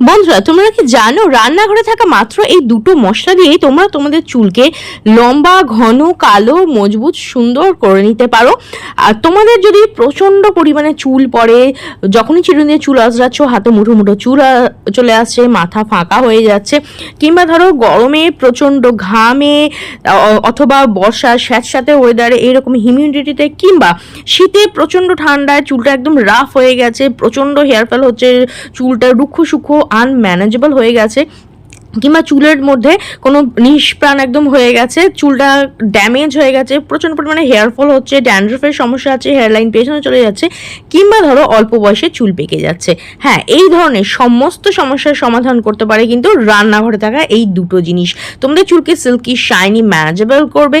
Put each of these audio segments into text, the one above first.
বন্ধুরা, তোমরা কি জানো রান্নাঘরে থাকা মাত্র এই দুটো মশলা দিয়েই তোমরা তোমাদের চুলকে লম্বা, ঘন, কালো, মজবুত, সুন্দর করে নিতে পারো। আর তোমাদের যদি প্রচণ্ড পরিমাণে চুল পড়ে, যখনই চিরুনি দিয়ে চুল আঁচড়াচ্ছ, হাতে মুঠো মুঠো চুল চলে আসছে, মাথা ফাঁকা হয়ে যাচ্ছে, কিংবা ধরো গরমে, প্রচণ্ড ঘামে অথবা বর্ষা, স্যাঁতস্যাঁতে ওয়েদারে এরকম হিউমিডিটিতে কিংবা শীতে প্রচণ্ড ঠান্ডায় চুলটা একদম রাফ হয়ে গেছে, প্রচণ্ড হেয়ার ফল হচ্ছে, চুলটা রুক্ষ সূক্ষ্ম আনম্যানেজেবল হয়ে গেছে। কিংবা চুলের মধ্যে কোনো নিষ্প্রাণ একদম হয়ে গেছে, চুলটা ড্যামেজ হয়ে গেছে, প্রচণ্ড পরিমাণে হেয়ার ফল হচ্ছে ড্যান্ড্রফের সমস্যা আছে হেয়ার লাইন পেছনে চলে যাচ্ছে, কিংবা ধরো অল্প বয়সে চুল পেকে যাচ্ছে। হ্যাঁ এই ধরনের সমস্ত সমস্যার সমাধান করতে পারে কিন্তু রান্নাঘরে থাকা এই দুটো জিনিস। তোমাদের চুলকে সিল্কি শাইনি ম্যানেজেবল করবে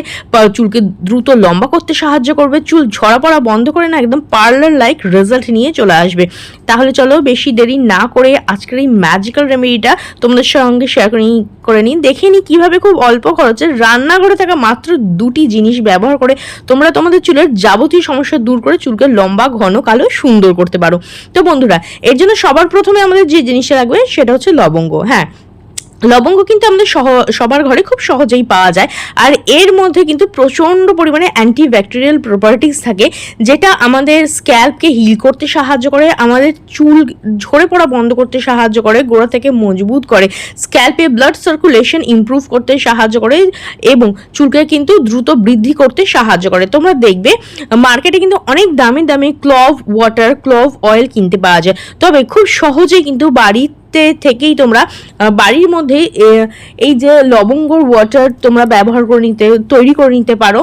চুলকে দ্রুত লম্বা করতে সাহায্য করবে, চুল ঝরা পড়া বন্ধ করে না, একদম পার্লার লাইক রেজাল্ট নিয়ে চলে আসবে। তাহলে চলো বেশি দেরি না করে আজকের এই ম্যাজিক্যাল রেমেডিটা তোমাদের সঙ্গে শেয়ার করে করে নিন দেখে নিই কীভাবে খুব অল্প খরচে রান্নাঘরে থাকা মাত্র দুটি জিনিস ব্যবহার করে তোমরা তোমাদের চুলের যাবতীয় সমস্যা দূর করে চুলকে লম্বা, ঘন, কালো, সুন্দর করতে পারো। তো বন্ধুরা, এর জন্য সবার প্রথমে আমাদের যে জিনিসটা লাগবে সেটা হচ্ছে লবঙ্গ। হ্যাঁ লবঙ্গ কিন্তু আমাদের সহ, সবার ঘরে খুব সহজেই পাওয়া যায়। আর এর মধ্যে কিন্তু প্রচণ্ড পরিমাণে অ্যান্টি ব্যাকটেরিয়াল প্রপার্টিস থাকে, যেটা আমাদের স্ক্যাল্পকে হিল করতে সাহায্য করে, আমাদের চুল ঝরে পড়া বন্ধ করতে সাহায্য করে, গোড়া থেকে মজবুত করে স্ক্যাল্পে ব্লাড সার্কুলেশন ইমপ্রুভ করতে সাহায্য করে এবং চুলকে কিন্তু দ্রুত বৃদ্ধি করতে সাহায্য করে। তোমরা দেখবে মার্কেটে কিন্তু অনেক দামি দামি ক্লভ ওয়াটার ক্লভ অয়েল কিনতে পাওয়া যায়। তবে খুব সহজেই কিন্তু বাড়িতে থেকেই তোমরা বাড়ির মধ্যে এই যে লবঙ্গর ওয়াটার তোমরা ব্যবহার করে নিতে, তৈরি করে নিতে পারো,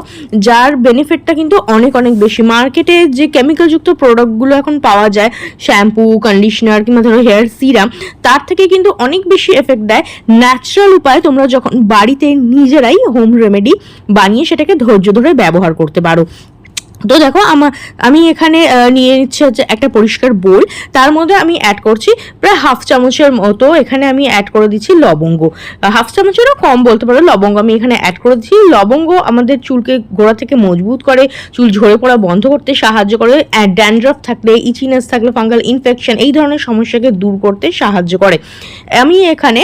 যার বেনিফিটটা কিন্তু অনেক অনেক বেশি। মার্কেটে যে কেমিক্যালযুক্ত প্রোডাক্টগুলো এখন পাওয়া যায় শ্যাম্পু কন্ডিশনার কিংবা ধরো হেয়ার সিরাম তার থেকে কিন্তু অনেক বেশি এফেক্ট দেয়। ন্যাচারাল উপায়ে তোমরা যখন বাড়িতে নিজেরাই হোম রেমেডি বানিয়ে সেটাকে ধৈর্য ধরে ব্যবহার করতে পারো। তো দেখো, আমার, আমি এখানে নিয়ে নিচ্ছি হচ্ছে একটা পরিষ্কার বোল। তার মধ্যে আমি অ্যাড করছি প্রায় হাফ চামচের মতো, এখানে আমি অ্যাড করে দিচ্ছি লবঙ্গ। হাফ চামচেরও কম বলতে পারো, লবঙ্গ আমি এখানে অ্যাড করে দিচ্ছি। লবঙ্গ আমাদের চুলকে, গোড়া থেকে মজবুত করে, চুল ঝরে পড়া বন্ধ করতে সাহায্য করে ড্যান্ড্রফ থাকলে ইচিনেস থাকলে ফাঙ্গাল ইনফেকশন এই ধরনের সমস্যাকে দূর করতে সাহায্য করে। আমি এখানে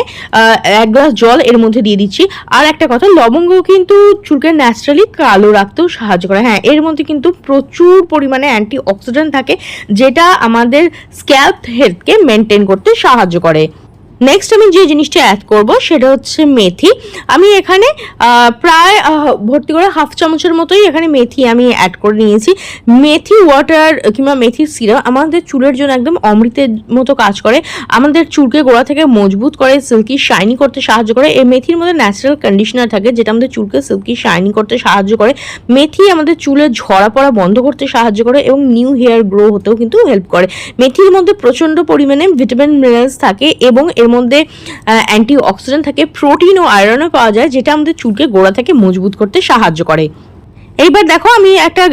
এক গ্লাস জল এর মধ্যে দিয়ে দিচ্ছি। আর একটা কথা লবঙ্গ কিন্তু চুলকে ন্যাচারালি কালো রাখতেও সাহায্য করে। হ্যাঁ এর মধ্যে কিন্তু প্রচুর পরিমাণে অ্যান্টি অক্সিডেন্ট থাকে যেটা আমাদের স্ক্যাল্প হেলথকে মেনটেন করতে সাহায্য করে। নেক্সট আমি যে জিনিসটা অ্যাড করব সেটা হচ্ছে মেথি। আমি এখানে প্রায় ভর্তি করে হাফ চামচের মতোই এখানে মেথি আমি অ্যাড করে নিয়েছি। মেথি ওয়াটার কিংবা মেথি সিরাপ আমাদের চুলের জন্য একদম অমৃতের মতো কাজ করে। আমাদের চুলকে গোড়া থেকে মজবুত করে সিল্কি শাইনি করতে সাহায্য করে। এই মেথির মধ্যে ন্যাচারাল কন্ডিশনার থাকে যেটা আমাদের চুলকে সিল্কি শাইনি করতে সাহায্য করে। মেথি আমাদের চুলের ঝরা পড়া বন্ধ করতে সাহায্য করে এবং নিউ হেয়ার গ্রো হতেও কিন্তু হেল্প করে। মেথির মধ্যে প্রচণ্ড পরিমাণে ভিটামিন মিনারেলস থাকে এবং এর মধ্যে অ্যান্টি অক্সিডেন্ট থাকে প্রোটিন ও আয়রনও পাওয়া যায়, যেটা আমাদের চুলকে গোড়া থেকে মজবুত করতে সাহায্য করে। এইবার দেখো আমি একটা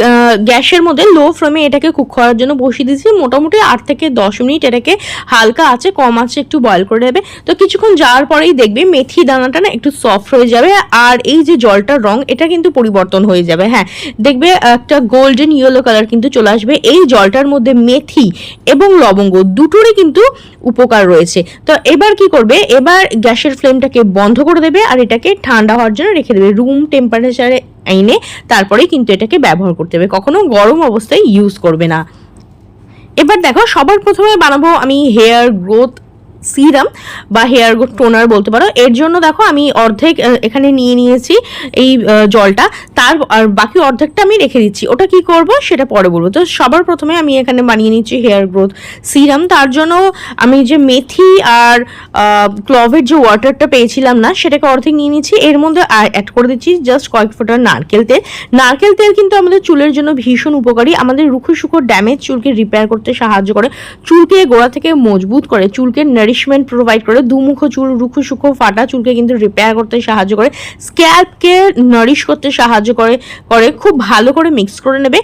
গ্যাসের মধ্যে লো ফ্লেমে এটাকে কুক করার জন্য বসিয়ে দিয়েছি। মোটামুটি আট থেকে দশ মিনিট এটাকে হালকা আছে কম আছে একটু বয়ল করে নেবে। তো কিছুক্ষণ যাওয়ার পরেই দেখবে মেথি দানাটা না একটু সফট হয়ে যাবে। আর এই যে জলটার রং, এটা কিন্তু পরিবর্তন হয়ে যাবে হ্যাঁ। দেখবে একটা গোল্ডেন ইয়েলো কালার কিন্তু চলে আসবে। এই জলটার মধ্যে মেথি এবং লবঙ্গ দুটোরই কিন্তু উপকার রয়েছে। তো এবার কি করবে? এবার গ্যাসের ফ্লেমটাকে বন্ধ করে দেবে আর এটাকে ঠান্ডা হওয়ার জন্য রেখে দেবে। রুম টেম্পারেচারে এনে তারপরে কিন্তু এটাকে ব্যবহার করতে হবে। কখনো গরম অবস্থায় ইউজ করবে না। এবার দেখো, সবার প্রথমে বানাবো আমি হেয়ার গ্রোথ সিরাম বা হেয়ার টোনার বলতে পারো। এর জন্য দেখো আমি অর্ধেক এখানে নিয়ে নিয়েছি এই জলটা। তার, আর বাকি অর্ধেকটা আমি রেখে দিচ্ছি। ওটা কি করব সেটা পরে বলব। তো সবার প্রথমে আমি এখানে বানিয়ে নিচ্ছি হেয়ার গ্রোথ সিরাম। তার জন্য আমি যে মেথি আর ক্লভের যে ওয়াটারটা পেয়েছিলাম না, সেটাকে অর্ধেক নিয়ে নিচ্ছি। এর মধ্যে অ্যাড করে দিচ্ছি জাস্ট কয়েক ফোঁটা নারকেল তেল। নারকেল তেল কিন্তু আমাদের চুলের জন্য ভীষণ উপকারী। আমাদের রুখো সুখো ড্যামেজ চুলকে রিপেয়ার করতে সাহায্য করে। চুলকে গোড়া থেকে মজবুত করে, চুলকে নারিশমেন্ট প্রোভাইড করে। দুমুখো চুল, রুখো সুখো ফাটা চুলকে কিন্তু রিপেয়ার করতে সাহায্য করে। স্ক্যাল্পকে নারিশ করতে সাহায্য করে করে। খুব ভালো করে মিক্স করে নেবে।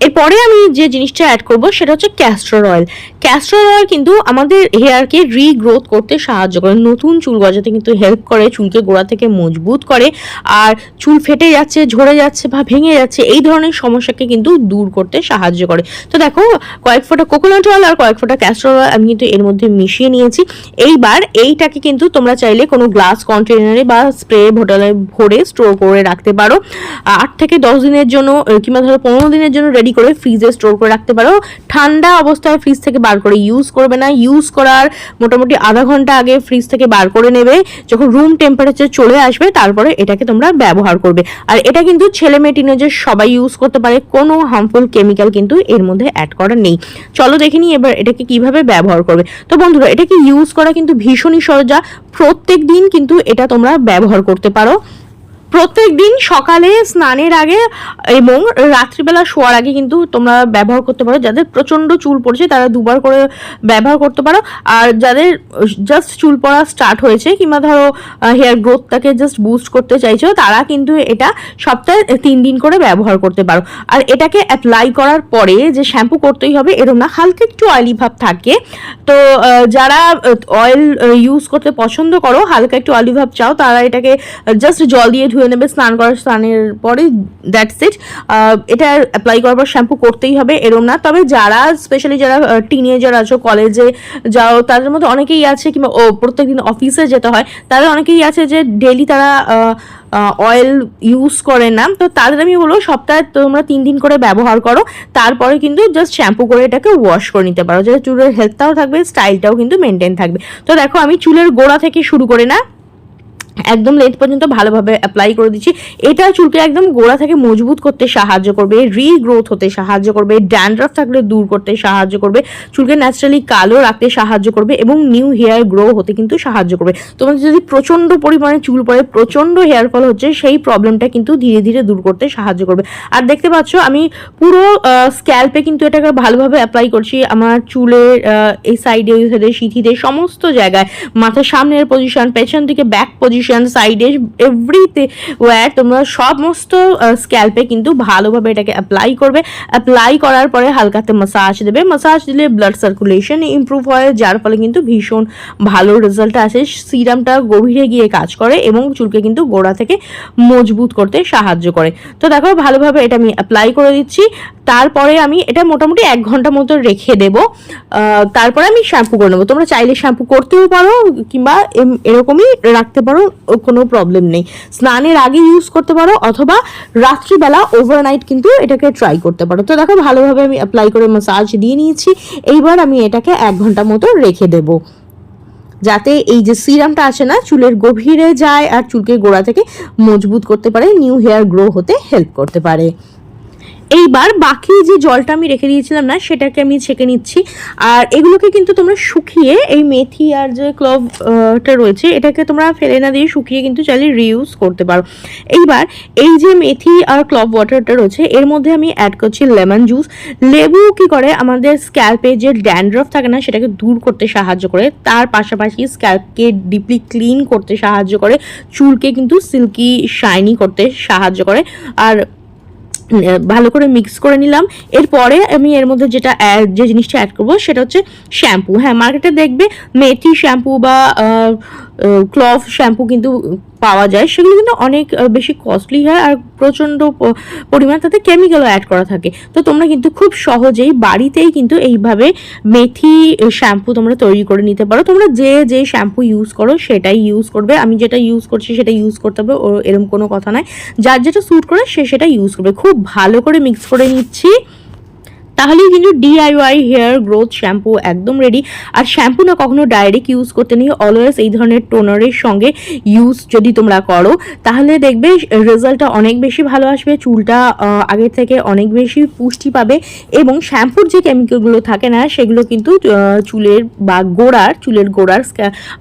এরপরে আমি যে জিনিসটা অ্যাড করব সেটা হচ্ছে ক্যাস্টর অয়েল ক্যাস্টর অয়েল কিন্তু আমাদের হেয়ারকে রিগ্রোথ করতে সাহায্য করে। নতুন চুল গজাতে কিন্তু হেল্প করে, চুলকে গোড়া থেকে মজবুত করে। আর চুল ফেটে যাচ্ছে, ঝরে যাচ্ছে বা ভেঙে যাচ্ছে, এই ধরনের সমস্যাকে কিন্তু দূর করতে সাহায্য করে। তো দেখো, কয়েক ফোঁটা কোকোনাট অয়েল আর কয়েক ফোঁটা ক্যাস্টর অয়েল আমি কিন্তু এর মধ্যে মিশিয়ে নিয়েছি। এইবার এইটাকে কিন্তু তোমরা চাইলে কোনো গ্লাস কন্টেনারে বা স্প্রে বোতলে ভরে স্টোর করে রাখতে পারো। আট থেকে দশ দিনের জন্য, কিংবা ধরো পনেরো দিনের জন্য রেডি করে ফ্রিজে স্টোর করে রাখতে পারো। ঠান্ডা অবস্থায় ফ্রিজ থেকে বার করে ইউজ করবে না। ইউজ করার মোটামুটি আধা ঘণ্টা আগে ফ্রিজ থেকে বার করে নেবে। যখন রুম টেম্পারেচার চলে আসবে, তারপরে এটাকে তোমরা ব্যবহার করবে। আর এটা কিন্তু ছেলে মেয়ে টিনেজার সবাই ইউজ করতে পারে। কোনো হার্মফুল কেমিক্যাল কিন্তু এর মধ্যে অ্যাড করা নেই। চলো দেখে নিই এবার এটাকে কীভাবে ব্যবহার করবে। তো বন্ধুরা, এটাকে ইউজ করা কিন্তু ভীষণই সহজা। প্রত্যেক দিন কিন্তু এটা তোমরা ব্যবহার করতে পারো। প্রত্যেক দিন সকালে স্নানের আগে এবং রাত্রিবেলা শোয়ার আগে কিন্তু তোমরা ব্যবহার করতে পারো। যাদের প্রচণ্ড চুল পড়ছে, তারা দুবার করে ব্যবহার করতে পারো। আর যাদের জাস্ট চুল পড়া স্টার্ট হয়েছে কিংবা ধরো হেয়ার গ্রোথটাকে জাস্ট বুস্ট করতে চাইছো, তারা কিন্তু এটা সপ্তাহে তিন দিন করে ব্যবহার করতে পারো। আর এটাকে অ্যাপ্লাই করার পরে যে শ্যাম্পু করতেই হবে এরকম না, হালকা একটু অয়েলি ভাব থাকে। তো যারা অয়েল ইউজ করতে পছন্দ করো, হালকা একটু অয়েলি ভাব চাও, তারা এটাকে জাস্ট জল দিয়ে ধুয়ে নেবে, স্নান করার, স্নানের পরে দ্যাটস ইট এটা অ্যাপ্লাই করার পর শ্যাম্পু করতেই হবে, এরম না। তবে যারা স্পেশালি যারা টিনেজার আছো কলেজে যাও, তাদের মধ্যে অনেকেই আছে, কিংবা, ও, প্রত্যেকদিন অফিসে যেতে হয়, তাদের অনেকেই আছে যে ডেলি তারা অয়েল ইউজ করে না। তো তাদের আমি বলব, সপ্তাহে তোমরা তিন দিন করে ব্যবহার করো, তারপরে কিন্তু জাস্ট শ্যাম্পু করে এটাকে ওয়াশ করে নিতে পারো। যাতে চুলের হেলথটাও থাকবে স্টাইলটাও কিন্তু মেনটেন থাকবে। তো দেখো, আমি চুলের গোড়া থেকে শুরু করে না একদম লেট পর্যন্ত ভালোভাবে অ্যাপ্লাই করে দিচ্ছি। এটা চুলকে একদম গোড়া থেকে মজবুত করতে সাহায্য করবে রিগ্রোথ হতে সাহায্য করবে ড্যান্ড্রাফ থাকলে দূর করতে সাহায্য করবে, চুলকে ন্যাচারালি কালো রাখতে সাহায্য করবে এবং নিউ হেয়ার গ্রো হতে কিন্তু সাহায্য করবে। তোমাদের যদি প্রচণ্ড পরিমাণে চুল পড়ে প্রচণ্ড হেয়ার ফল হচ্ছে, সেই প্রবলেমটা কিন্তু ধীরে ধীরে দূর করতে সাহায্য করবে। আর দেখতে পাচ্ছ, আমি পুরো স্ক্যাল্পে কিন্তু এটাকে ভালোভাবে অ্যাপ্লাই করছি। আমার চুলের এই সাইডে ওই সাইডে সিথিতে, সমস্ত জায়গায়, মাথার সামনের পজিশন পেছন দিকে ব্যাক পজিশন সাইডে এভরিতে ওয়্যার তোমরা সমস্ত স্ক্যাল্পে কিন্তু ভালোভাবে এটাকে অ্যাপ্লাই করবে। অ্যাপ্লাই করার পরে হালকাতে মাসাজ দেবে। মাসাজ দিলে ব্লাড সার্কুলেশন ইমপ্রুভ হয়, যার ফলে কিন্তু ভীষণ ভালো রেজাল্ট আসে। সিরামটা গভীরে গিয়ে কাজ করে এবং চুলকে কিন্তু গোড়া থেকে মজবুত করতে সাহায্য করে। তো দেখো, ভালোভাবে এটা আমি অ্যাপ্লাই করে দিচ্ছি। তারপরে আমি এটা মোটামুটি এক ঘণ্টা মতো রেখে দেবো। তারপরে আমি শ্যাম্পু করে নেব। তোমরা চাইলে শ্যাম্পু করতেও পারো, কিংবা এরকমই রাখতে পারো। কোনো প্রবলেম নেই। স্নানের আগে ইউজ করতে পারো অথবা রাত্রিবেলা ওভারনাইট কিন্তু এটাকে ট্রাই করতে পারো। তো দেখো ভালোভাবে আমি অ্যাপ্লাই করে মাসাজ দিয়ে নিয়েছি। এইবার আমি এটাকে এক ঘণ্টা মতো রেখে দেবো। যাতে এই যে সিরামটা আছে না, চুলের গভীরে যায় আর চুলকে গোড়া থেকে মজবুত করতে পারে নিউ হেয়ার গ্রো হতে হেল্প করতে পারে। এইবার বাকি যে জলটা আমি রেখে দিয়েছিলাম না, সেটাকে আমি ছেঁকে নিচ্ছি। আর এগুলোকে কিন্তু তোমরা শুকিয়ে, এই মেথি আর যে ক্লভটা রয়েছে, এটাকে তোমরা ফেলে না দিয়ে শুকিয়ে কিন্তু চাইলে রিউজ করতে পারো। এইবার এই যে মেথি আর ক্লভ ওয়াটারটা রয়েছে, এর মধ্যে আমি অ্যাড করছি লেমন জুস লেবু কি করে? আমাদের স্ক্যাল্পে যে ড্যান্ড্রফ থাকে না, সেটাকে দূর করতে সাহায্য করে। তার পাশাপাশি স্ক্যাল্পকে ডিপলি ক্লিন করতে সাহায্য করে। চুলকে কিন্তু সিল্কি শাইনি করতে সাহায্য করে। আর ভালো করে মিক্স করে নিলাম। এরপরে আমি এর মধ্যে যেটা যে জিনিসটা অ্যাড করব সেটা হচ্ছে শ্যাম্পু হ্যাঁ মার্কেটে দেখবে মেথি শ্যাম্পু বা ক্লভ শ্যাম্পু কিন্তু পাওয়া যায়। সেগুলো কিন্তু অনেক বেশি কস্টলি হয় আর প্রচণ্ড পরিমাণ তাতে কেমিক্যালও অ্যাড করা থাকে। তো তোমরা কিন্তু খুব সহজেই বাড়িতেই কিন্তু এইভাবে মেথি শ্যাম্পু তোমরা তৈরি করে নিতে পারো। তোমরা যে যে শ্যাম্পু ইউজ করো সেটাই ইউজ করবে। আমি যেটা ইউজ করছি সেটা ইউজ করতে হবে, ও এরকম কোনো কথা নয় যার যেটা স্যুট করে সে সেটা ইউজ করবে। খুব ভালো করে মিক্স করে নিচ্ছি। তাহলেই কিন্তু ডিআইওয়াই হেয়ার গ্রোথ শ্যাম্পু একদম রেডি আর শ্যাম্পু না কখনো ডাইরেক্ট ইউজ করতে নেই অলওয়েজ এই ধরনের টোনারের সঙ্গে ইউজ যদি তোমরা করো, তাহলে দেখবে রেজাল্টটা অনেক বেশি ভালো আসবে, চুলটা আগের থেকে অনেক বেশি পুষ্টি পাবে এবং শ্যাম্পুর যে কেমিক্যালগুলো থাকে না, সেগুলো কিন্তু চুলের বা গোড়ার, চুলের গোড়ার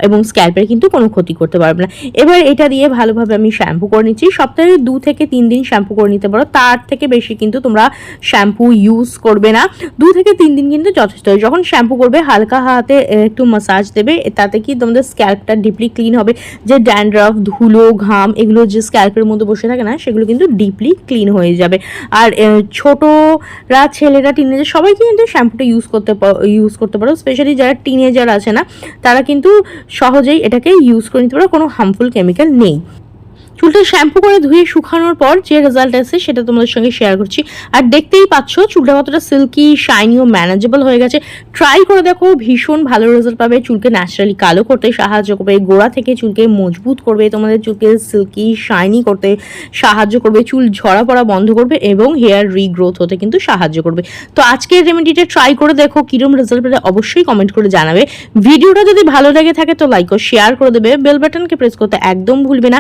এবং স্ক্যাল্পের কিন্তু কোনো ক্ষতি করতে পারবে না। এবার এটা দিয়ে ভালোভাবে আমি শ্যাম্পু করে নিচ্ছি। সপ্তাহে দু থেকে তিন দিন শ্যাম্পু করে নিতে পারো। তার থেকে বেশি কিন্তু তোমরা শ্যাম্পু ইউজ করবে করবে না। দু থেকে তিন দিন কিন্তু যথেষ্ট। যখন শ্যাম্পু করবে, হালকা হাতে একটু মাসাজ দেবে তাতে কি তোমাদের স্ক্যাল্পটা ডিপলি ক্লিন হবে। যে ড্যান্ড্রাফ ধুলো, ঘাম, এগুলো যে স্ক্যাল্পের মধ্যে বসে থাকে না, সেগুলো কিন্তু ডিপলি ক্লিন হয়ে যাবে। আর ছোটরা, ছেলেরা টিনেজার সবাই কিন্তু শ্যাম্পুটা ইউজ করতে ইউজ করতে পারো। স্পেশালি যারা টিনেজার আছে না, তারা কিন্তু সহজেই এটাকে ইউজ করে নিতে পারো, কোনো হার্মফুল কেমিক্যাল নেই। চুলটা শ্যাম্পু করে ধুয়ে শুকানোর পর যে রেজাল্ট আছে সেটা তোমাদের সঙ্গে শেয়ার করছি। আর দেখতেই পাচ্ছ, চুলটা কতটা সিল্কি শাইনি ও ম্যানেজেবল হয়ে গেছে। ট্রাই করে দেখো, ভীষণ ভালো রেজাল্ট পাবে। চুলকে ন্যাচারালি কালো করতে সাহায্য করবে, গোড়া থেকে চুলকে মজবুত করবে, তোমাদের চুলকে সিল্কি শাইনি করতে সাহায্য করবে, চুল ঝরা পড়া বন্ধ করবে এবং হেয়ার রিগ্রোথ হতে কিন্তু সাহায্য করবে। তো আজকের রেমেডিটা ট্রাই করে দেখো, কিরম রেজাল্ট পেলে অবশ্যই কমেন্ট করে জানাবে। ভিডিওটা যদি ভালো লেগে থাকে তো লাইক ও শেয়ার করে দেবে। বেল বাটনকে প্রেস করতে একদম ভুলবে না।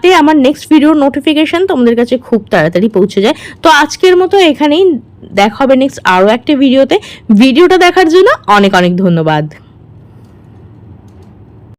যাতে আমার নেক্সট ভিডিওর নোটিফিকেশান তোমাদের কাছে খুব তাড়াতাড়ি পৌঁছে যায়। তো আজকের মতো এখানেই দেখা হবে নেক্সট আরও একটা ভিডিওতে ভিডিওটা দেখার জন্য অনেক অনেক ধন্যবাদ।